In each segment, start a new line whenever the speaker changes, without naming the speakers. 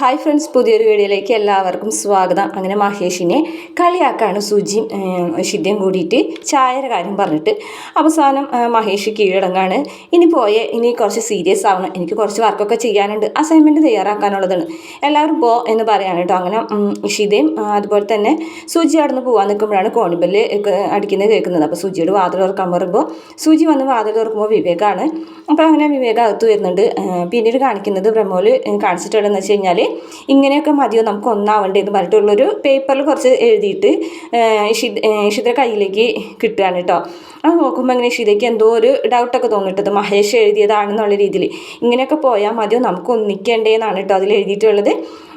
Hi friends പുതിയൊരു വീഡിയോയിലേക്ക് എല്ലാവർക്കും സ്വാഗതം. അങ്ങനെ മഹേഷിനെ കളിയാക്കാണ് സുജിയും ശുദ്ധ്യം കൂടിയിട്ട് ചായയുടെ കാര്യം പറഞ്ഞിട്ട്. അവസാനം മഹേഷ് കീഴടങ്ങാണ്. ഇനി പോയേ ഇനി കുറച്ച് സീരിയസ് ആവണം. എനിക്ക് കുറച്ച് വർക്കൊക്കെ ചെയ്യാനുണ്ട്. അസൈൻമെന്റ് തയ്യാറാക്കാനുള്ളതാണ്. എല്ലാവരും പോ എന്ന് പറയാണ് കേട്ടോ അങ്ങനെ ഷിതയും അതുപോലെ തന്നെ സുജി നിന്ന് പോകാൻ നിൽക്കുമ്പോഴാണ് കോണിബൽ അടിക്കുന്നത് കേൾക്കുന്നത്. അപ്പോൾ സുജിയോട് വാതിൽ തുറക്കാൻ പറയുമ്പോൾ സുജി വന്ന് വാതിൽ തുറക്കുമ്പോൾ വിവേകാണ്. അപ്പോൾ അങ്ങനെ വിവേക അകത്ത് വരുന്നുണ്ട്. പിന്നീട് കാണിക്കുന്നത് ബ്രഹ്മോൽ കാണിച്ചിട്ടുള്ളതെന്ന് വെച്ച് കഴിഞ്ഞാൽ ഇങ്ങനെയൊക്കെ മതിയോ? നമുക്ക് ഒന്നാവണ്ടേ എന്ന് പറഞ്ഞിട്ടുള്ളൊരു പേപ്പറിൽ കുറച്ച് എഴുതിയിട്ട് ഇഷിത കയ്യിലേക്ക് കിട്ടുകയാണ് കേട്ടോ. അത് നോക്കുമ്പോൾ ഇങ്ങനെ ഇഷിതയ്ക്ക് എന്തോ ഒരു ഡൗട്ടൊക്കെ തോന്നിട്ടത് മഹേഷ് എഴുതിയതാണെന്നുള്ള രീതിയിൽ. ഇങ്ങനെയൊക്കെ പോയാൽ മതിയോ? നമുക്ക് ഒന്നിക്കേണ്ടേ എന്നാണ് കേട്ടോ അതിൽ എഴുതിയിട്ടുള്ളത്.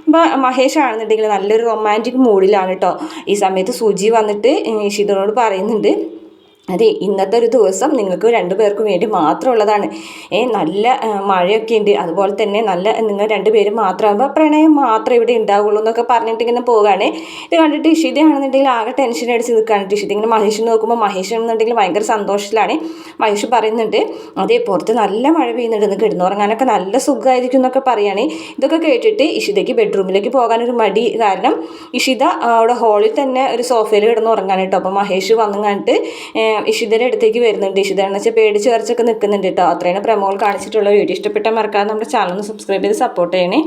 അപ്പോൾ മഹേഷ് ആണെന്നുണ്ടെങ്കിൽ നല്ലൊരു റൊമാന്റിക് മൂഡിലാണ് കേട്ടോ. ഈ സമയത്ത് സുജി വന്നിട്ട് ഇഷിതനോട് പറയുന്നുണ്ട് അതെ ഇന്നത്തെ ഒരു ദിവസം നിങ്ങൾക്ക് രണ്ടു പേർക്കും വേണ്ടി മാത്രമുള്ളതാണ്. ഏ നല്ല മഴയൊക്കെ ഉണ്ട്. അതുപോലെ തന്നെ നല്ല നിങ്ങൾ രണ്ടുപേരും മാത്രമാകുമ്പോൾ പ്രണയം മാത്രമേ ഇവിടെ ഉണ്ടാവുള്ളൂ എന്നൊക്കെ പറഞ്ഞിട്ട് ഇങ്ങനെ പോവുകയാണ്. ഇത് കണ്ടിട്ട് ഇഷിതയാണെന്നുണ്ടെങ്കിൽ ആകെ ടെൻഷൻ അടിച്ച് നിൽക്കുകയാണ്. ഇഷിത ഇങ്ങനെ മഹേഷ് നോക്കുമ്പോൾ മഹേഷ് എന്നുണ്ടെങ്കിൽ ഭയങ്കര സന്തോഷത്തിലാണ്. മഹേഷ് പറയുന്നുണ്ട് അതേ പുറത്ത് നല്ല മഴ പെയ്യുന്നുണ്ട്. നിങ്ങൾക്ക് കിടന്നുറങ്ങാനൊക്കെ നല്ല സുഖമായിരിക്കും എന്നൊക്കെ പറയുകയാണ് ഇതൊക്കെ കേട്ടിട്ട് ഇഷിതയ്ക്ക് ബെഡ്റൂമിലേക്ക് പോകാനൊരു മടി കാരണം ഇഷിത അവിടെ ഹാളിൽ തന്നെ ഒരു സോഫയിൽ കിടന്നുറങ്ങാൻ കേട്ടോ. അപ്പോൾ മഹേഷ് വന്നു കണ്ടിട്ട് ഇഷിതയുടെ അടുത്തേക്ക് വരുന്നുണ്ട്. ഇഷിത എന്ന് വെച്ചാൽ പേടിച്ച് വരച്ചൊക്കെ നിൽക്കുന്നുണ്ട് കേട്ടോ. അത്രയാണ് പ്രമോൾ കാണിച്ചിട്ടുള്ള വീഡിയോ. ഇഷ്ടപ്പെട്ട മറക്കാതെ നമ്മുടെ ചാനൽ ഒന്ന് സബ്സ്ക്രൈബ് ചെയ്ത് സപ്പോർട്ട് ചെയ്യണേ.